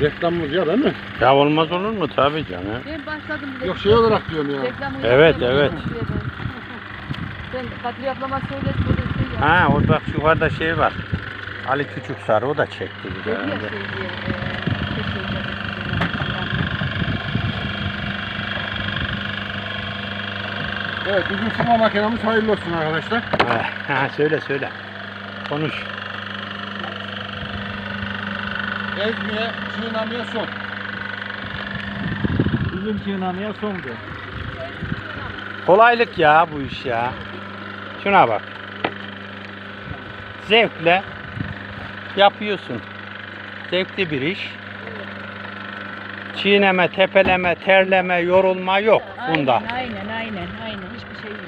Reklamımız ya değil mi? Ya olmaz olur mu? Tabii canım. Ben başladım bile. Yok şey olarak diyorum ya. Reklamı Evet, yapıyorum evet. diye ben. Sen Kadriye ablama söyle söyle şey. Ha o bak yukarıda şey var. Ali Küçük Sarı o da çekti bir Dedi ya şey diye. eee, şey söyledi. Evet bizim sıma makinamız hayırlı olsun arkadaşlar. Ha, ha, söyle söyle. Konuş. Ezmiye, çiğnamaya son. Bizim çiğnamaya sondu. Kolaylık ya bu iş ya. Şuna bak. Zevkle yapıyorsun. Zevkli bir iş. Çiğneme, tepeleme, terleme, yorulma yok bunda. Aynen aynen aynen aynen hiçbir şey yok.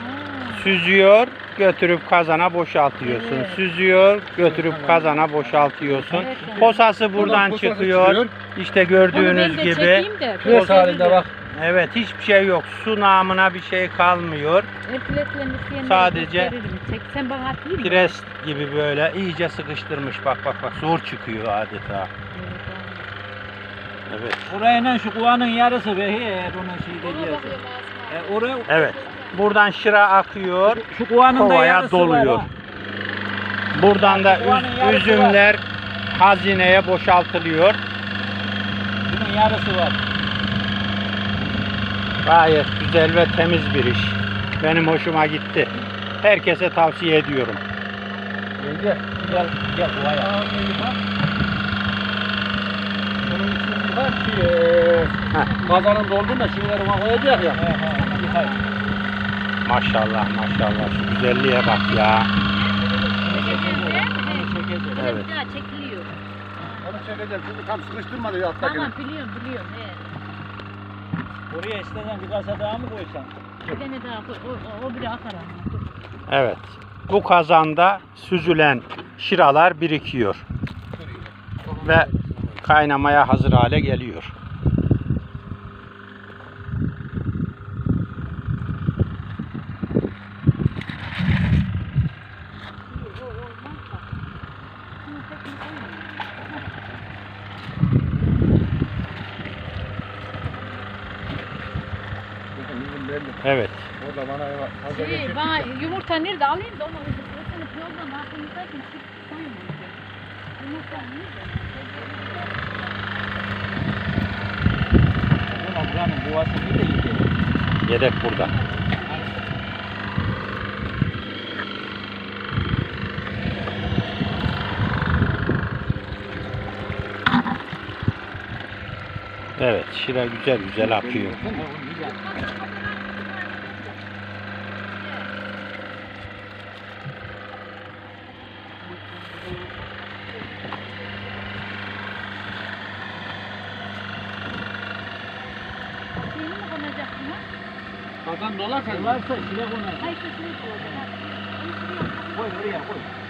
Ha. Süzüyor, götürüp kazana boşaltıyorsun. Evet. Süzüyor, götürüp kazana boşaltıyorsun. Evet, evet. Posası buradan posası çıkıyor. çıkıyor. İşte gördüğünüz ben de gibi. de. Pres halinde bak. Evet, hiçbir şey yok. Su namına bir şey kalmıyor. İsteyenlere Sadece sen bana atayım? Pres gibi böyle iyice sıkıştırmış. Bak bak bak zor çıkıyor adeta. Evet. Orayla şu kuvanın yarısı be eğer onun şey bakıyorum ağzıma. E, oraya Evet. Buradan şıra akıyor. şu kuvanın da Kovaya yarısı doluyor. ha. Buradan da Kovanın üz- yarısı üzümler hazineye boşaltılıyor. Bunun yarısı var. Gayet güzel ve temiz bir iş. Benim hoşuma gitti. Herkese tavsiye ediyorum. Yenge. Gel gel kuvaya. Bunun için bir var ki eee, Heh. kazanın ona koyacak ya. He he. Maşallah maşallah şu güzelliğe bak ya. Evet. Çekiliyor. Onu çekeceğim çünkü tam sıkıştırmadı ya alttaki. Tamam biliyorum biliyorum. He. Oraya istesen bir kasa daha mı koysan? Bir tane daha koy. O, o, o ama. Dur. Evet. Bu kazanda süzülen şıralar birikiyor ve kaynamaya hazır hale geliyor. Evet. O da bana fazla Şey, geçirdi. bana yumurta nerede alayım da onu ısınıp yoldan aklımızdayken koyayım onu. Yumurta nerede? Buranın boğazını da yiyeceğiz. Yedek burada. Evet, şıra güzel güzel akıyor. Kazan dolarsa Dolarsa şile konar. Hayır sesini koyacağım. Koy oraya koy.